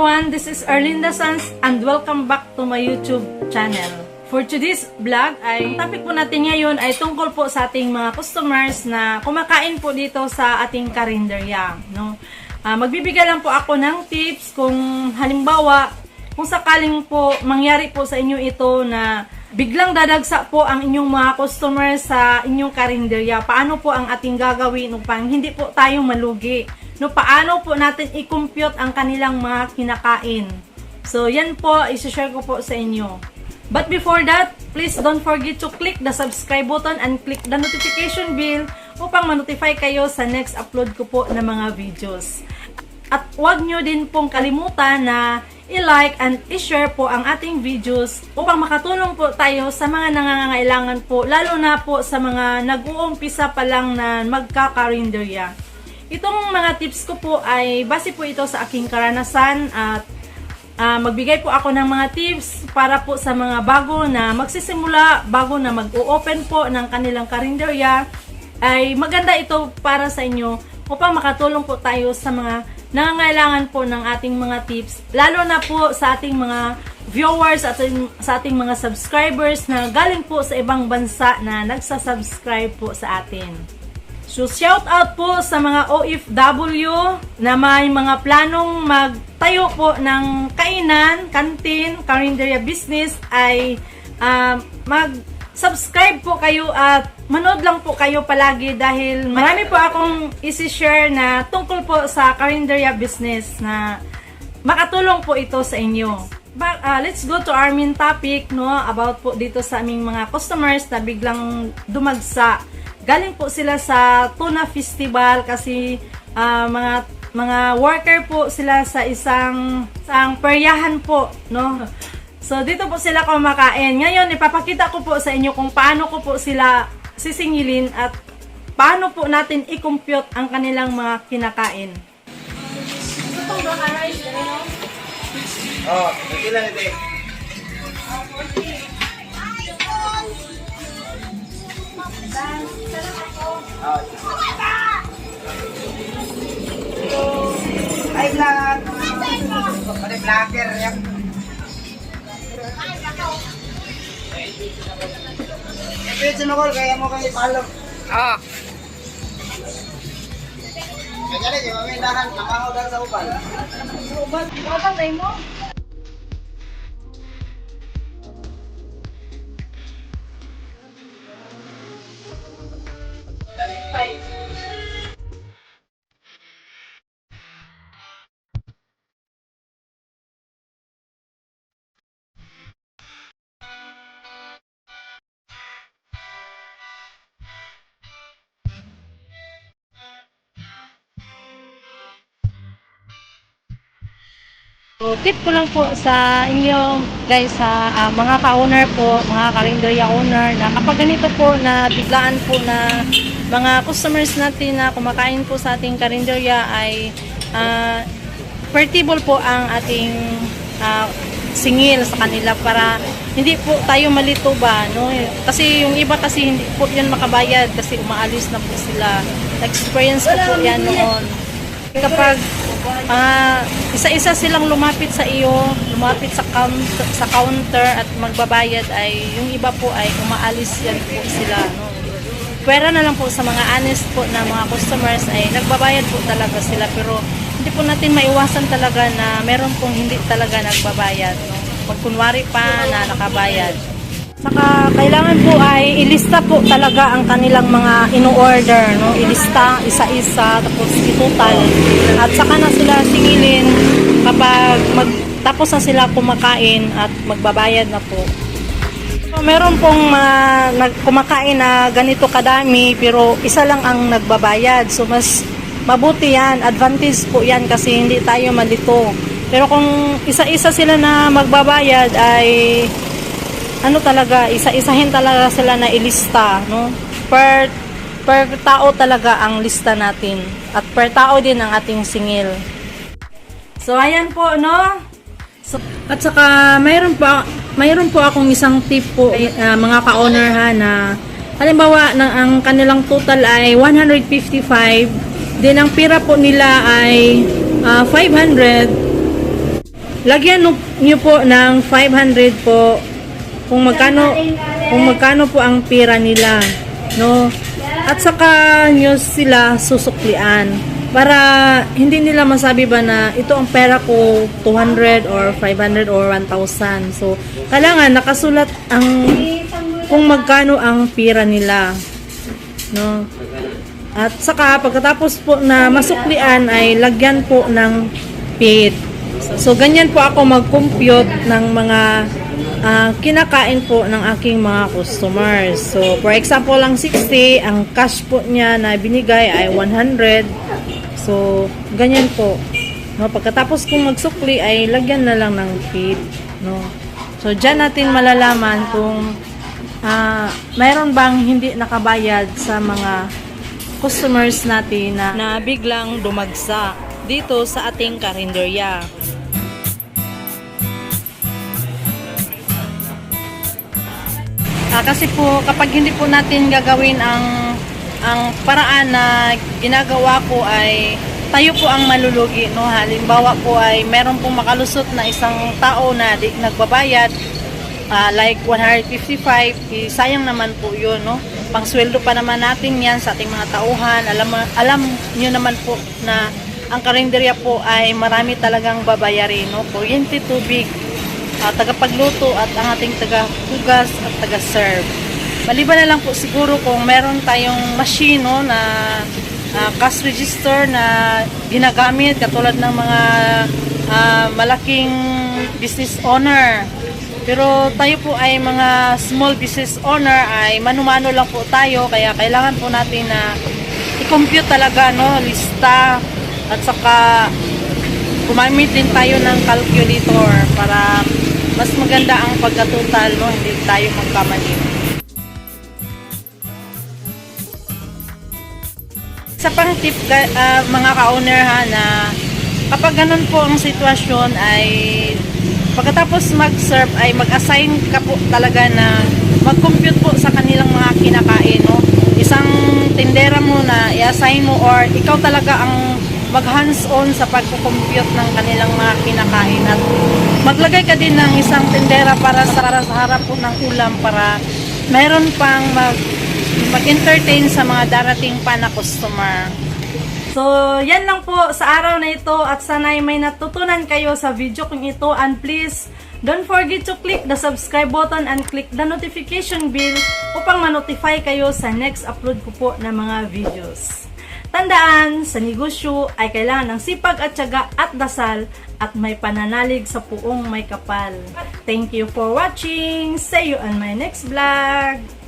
Everyone, this is Erlinda Sans and welcome back to my YouTube channel. For today's vlog ay topic po natin ngayon ay tungkol po sa ating mga customers na kumakain po dito sa ating karinderya. No? Ah, magbibigay lang po ako ng tips kung halimbawa kung sakaling po mangyari po sa inyo ito na biglang dadagsa po ang inyong mga customers sa inyong karinderya, paano po ang ating gagawin upang hindi po tayo malugi? No, paano po natin i-compute ang kanilang mga kinakain? So, yan po, isi-share ko po sa inyo. But before that, please don't forget to click the subscribe button and click the notification bell upang ma-notify kayo sa next upload ko po ng mga videos. At huwag nyo din pong kalimutan na i-like and i-share po ang ating videos upang makatulong po tayo sa mga nangangailangan po, lalo na po sa mga nag-uumpisa pa lang na magkakarinderya. Itong mga tips ko po ay base po ito sa aking karanasan at ah, magbigay po ako ng mga tips para po sa mga bago na magsisimula, bago na mag-o-open po ng kanilang karinderya ay maganda ito para sa inyo upang makatulong po tayo sa mga nangangailangan po ng ating mga tips lalo na po sa ating mga viewers at sa ating mga subscribers na galing po sa ibang bansa na nagsasubscribe po sa atin. So, shout out po sa mga OFW na may mga planong magtayo po ng kainan, kantin, karinderya business ay ah, mag-subscribe po kayo at manood lang po kayo palagi dahil marami po akong isi-share na tungkol po sa karinderya business na makatulong po ito sa inyo. But, ah, let's go to our main topic no about po dito sa aming mga customers na biglang dumagsa. Galing po sila sa Tuna Festival kasi ah, mga mga worker po sila sa isang isang peryahan po, no? So dito po sila kumakain. Ngayon ipapakita ko po sa inyo kung paano ko po sila sisingilin at paano po natin i-compute ang kanilang mga kinakain. Ito ba rice, ano? Oh, ito lang ito. Oh. Ay, vlog. Pwede vlogger yan. Ito sinukol, kaya mo kayo follow. Ah, Kaya rin, yung mga dahan, nakahaw daw sa upan. Ubat, ubat tayo mo. excited So, tip ko lang po sa inyo guys sa ah, mga ka-owner po, mga karinderya owner na kapag ganito po na biglaan po na mga customers natin na kumakain po sa ating karinderya ay ah, vertible po ang ating ah, singil sa kanila para hindi po tayo malito ba no? Kasi yung iba kasi hindi po yan makabayad kasi umaalis na po sila. Experience ko po yan. noon. Kapag ah, isa-isa silang lumapit sa iyo, lumapit sa counter, sa counter at magbabayad ay yung iba po ay umaalis yan po sila. No? Pwera na lang po sa mga honest po na mga customers ay nagbabayad po talaga sila pero hindi po natin maiwasan talaga na meron pong hindi talaga nagbabayad. No? Pag kunwari pa na nakabayad. Saka kailangan po ay ilista po talaga ang kanilang mga ino-order, no? Ilista isa-isa tapos itutal. At saka na sila singilin kapag mag tapos na sila kumakain at magbabayad na po. So, meron pong mga nag kumakain na ganito kadami pero isa lang ang nagbabayad. So mas mabuti yan, advantage po yan kasi hindi tayo malito. Pero kung isa-isa sila na magbabayad ay ano talaga, isa-isahin talaga sila na ilista, no? Per per tao talaga ang lista natin at per tao din ang ating singil. So ayan po, no? So, at saka mayroon pa mayroon po akong isang tip po ah, mga ka-owner ha na halimbawa na ang kanilang total ay 155 din ang pira po nila ay ah, 500 lagyan niyo po ng 500 po kung magkano kung magkano po ang pera nila no? At saka nyo sila susuklian. Para hindi nila masabi ba na ito ang pera ko 200 or 500 or 1,000 so kailangan nakasulat ang kung magkano ang pera nila no? At saka pagkatapos po na masuklian ay lagyan po ng pit. So, ganyan po ako mag-compute ng mga ah, kinakain po ng aking mga customers. So for example lang 60, ang cash po niya na binigay ay 100. So ganyan po. No, pagkatapos kung magsukli ay lagyan na lang ng pit, no. So diyan natin malalaman kung ah, mayroon bang hindi nakabayad sa mga customers natin na, na biglang dumagsa dito sa ating karinderya. Ah, kasi po kapag hindi po natin gagawin ang ang paraan na ginagawa ko ay tayo po ang malulugi no? Halimbawa po ay meron pong makalusot na isang tao na di nagbabayad ah, like 155 eh, sayang naman po yun no? Pangsweldo pa naman natin yan sa ating mga tauhan. Alam alam niyo naman po na ang karinderya po ay marami talagang babayarin no? Kuryente tubig ah, tagapagluto at ang ating tagahugas at taga-serve. Maliban na lang po siguro kung meron tayong machine no, na ah, cash register na ginagamit katulad ng mga ah, malaking business owner. Pero tayo po ay mga small business owner ay manumano lang po tayo kaya kailangan po natin na i-compute talaga no lista at saka gumamit din tayo ng calculator para maganda ang pagkatotal, no? Hindi tayo magkamali. Sa pang tip, ah, mga ka-owner ha, na kapag ganun po ang sitwasyon ay pagkatapos mag-serve ay mag-assign ka po talaga na mag-compute po sa kanilang mga kinakain, no? Isang tindera mo na i-assign mo or ikaw talaga ang mag hands-on sa pagko-compute ng kanilang mga kinakain at maglagay ka din ng isang tindera para sa, para sa harap po ng ulam para meron pang mag, mag-entertain sa mga darating pa na customer. So, yan lang po sa araw na ito at sana'y may natutunan kayo sa video kong ito and please don't forget to click the subscribe button and click the notification bell upang ma-notify kayo sa next upload ko po ng mga videos. Tandaan, sa negosyo ay kailangan ng sipag at tiyaga at dasal at may pananalig sa puong may kapal. Thank you for watching. See you on my next vlog.